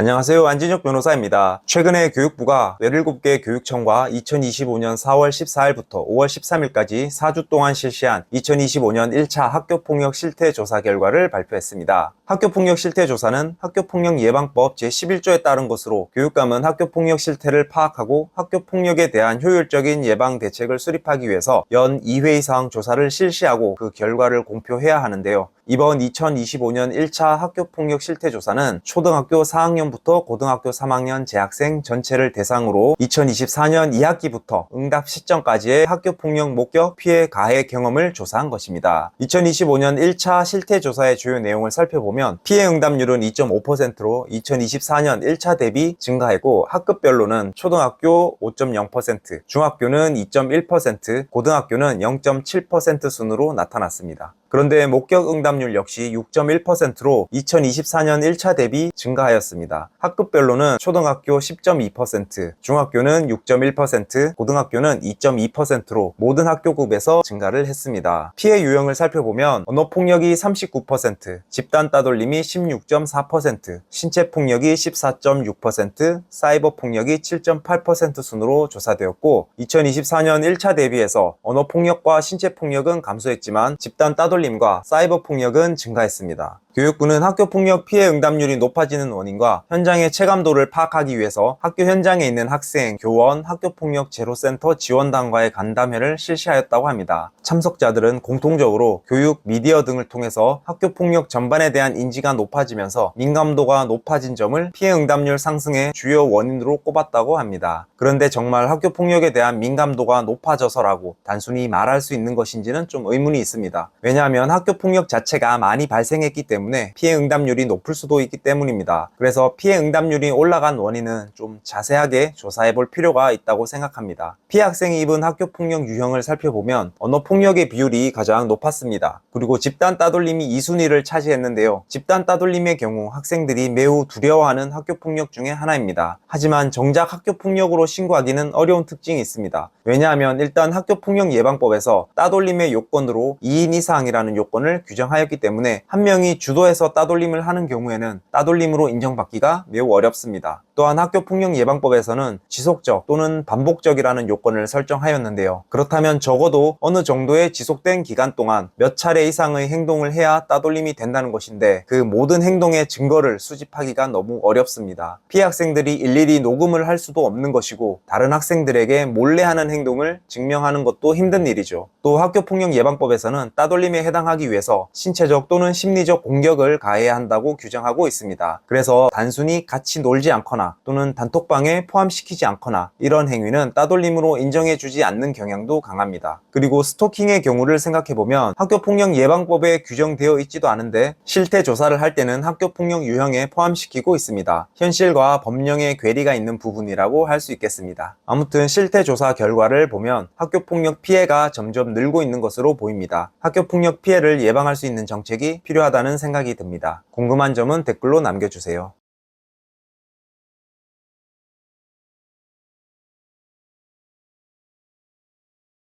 안녕하세요. 안진혁 변호사입니다. 최근에 교육부가 17개 교육청과 2025년 4월 14일부터 5월 13일까지 4주 동안 실시한 2025년 1차 학교폭력 실태 조사 결과를 발표했습니다. 학교폭력 실태 조사는 학교폭력 예방법 제11조에 따른 것으로 교육감은 학교폭력 실태를 파악하고 학교폭력에 대한 효율적인 예방 대책을 수립하기 위해서 연 2회 이상 조사를 실시하고 그 결과를 공표해야 하는데요. 이번 2025년 1차 학교폭력 실태 조사는 초등학교 4학년부터 고등학교 3학년 재학생 전체를 대상으로 2024년 2학기부터 응답 시점까지의 학교폭력 목격 피해 가해 경험을 조사한 것입니다. 2025년 1차 실태 조사의 주요 내용을 살펴보면 피해 응답률은 2.5%로 2024년 1차 대비 증가했고 학급별로는 초등학교 5.0%, 중학교는 2.1%, 고등학교는 0.7% 순으로 나타났습니다. 그런데 목격 응답률 역시 6.1%로 2024년 1차 대비 증가하였습니다. 학급별로는 초등학교 10.2%, 중학교는 6.1%, 고등학교는 2.2%로 모든 학교급에서 증가를 했습니다. 피해 유형을 살펴보면 언어폭력이 39%, 집단 따돌 림이 16.4%, 신체 폭력이 14.6%, 사이버 폭력이 7.8% 순으로 조사되었고 2024년 1차 대비해서 언어 폭력과 신체 폭력은 감소했지만 집단 따돌림과 사이버 폭력은 증가했습니다. 교육부는 학교 폭력 피해 응답률이 높아지는 원인과 현장의 체감도를 파악하기 위해서 학교 현장에 있는 학생, 교원, 학교 폭력 제로센터 지원단과의 간담회를 실시하였다고 합니다. 참석자들은 공통적으로 교육, 미디어 등을 통해서 학교 폭력 전반에 대한 인지가 높아지면서 민감도가 높아진 점을 피해 응답률 상승의 주요 원인으로 꼽았다고 합니다. 그런데 정말 학교 폭력에 대한 민감도가 높아져서라고 단순히 말할 수 있는 것인지는 좀 의문이 있습니다. 왜냐하면 학교 폭력 자체가 많이 발생했기 때문에 피해 응답률이 높을 수도 있기 때문입니다. 그래서 피해 응답률이 올라간 원인은 좀 자세하게 조사해 볼 필요가 있다고 생각합니다. 피해 학생이 입은 학교 폭력 유형을 살펴보면 언어 폭력의 비율이 가장 높았습니다. 그리고 집단 따돌림이 2순위를 차지했는데요. 집단 따돌림의 경우 학생들이 매우 두려워하는 학교 폭력 중에 하나입니다. 하지만 정작 학교 폭력으로 신고하기는 어려운 특징이 있습니다. 왜냐하면 일단 학교 폭력 예방법에서 따돌림의 요건으로 2인 이상이라는 요건을 규정하였기 때문에 한 명이 주 도해서 따돌림을 하는 경우에는 따돌림으로 인정받기가 매우 어렵습니다. 또한 학교폭력 예방법에서는 지속적 또는 반복적이라는 요건을 설정하였는데요. 그렇다면 적어도 어느 정도의 지속된 기간 동안 몇 차례 이상의 행동을 해야 따돌림이 된다는 것인데 그 모든 행동의 증거를 수집하기가 너무 어렵습니다. 피해 학생들이 일일이 녹음을 할 수도 없는 것이고 다른 학생들에게 몰래 하는 행동을 증명하는 것도 힘든 일이죠. 또 학교폭력 예방법에서는 따돌림에 해당하기 위해서 신체적 또는 심리적 공격 을 가해야 한다고 규정하고 있습니다. 그래서 단순히 같이 놀지 않거나 또는 단톡방에 포함시키지 않거나 이런 행위는 따돌림으로 인정해주지 않는 경향도 강합니다. 그리고 스토킹의 경우를 생각해보면 학교폭력 예방법에 규정되어 있지도 않은데 실태 조사를 할 때는 학교폭력 유형에 포함시키고 있습니다. 현실과 법령의 괴리가 있는 부분이라고 할 수 있겠습니다. 아무튼 실태 조사 결과를 보면 학교폭력 피해가 점점 늘고 있는 것으로 보입니다. 학교폭력 피해를 예방할 수 있는 정책이 필요하다는 생각이 듭니다. 궁금한 점은 댓글로 남겨주세요.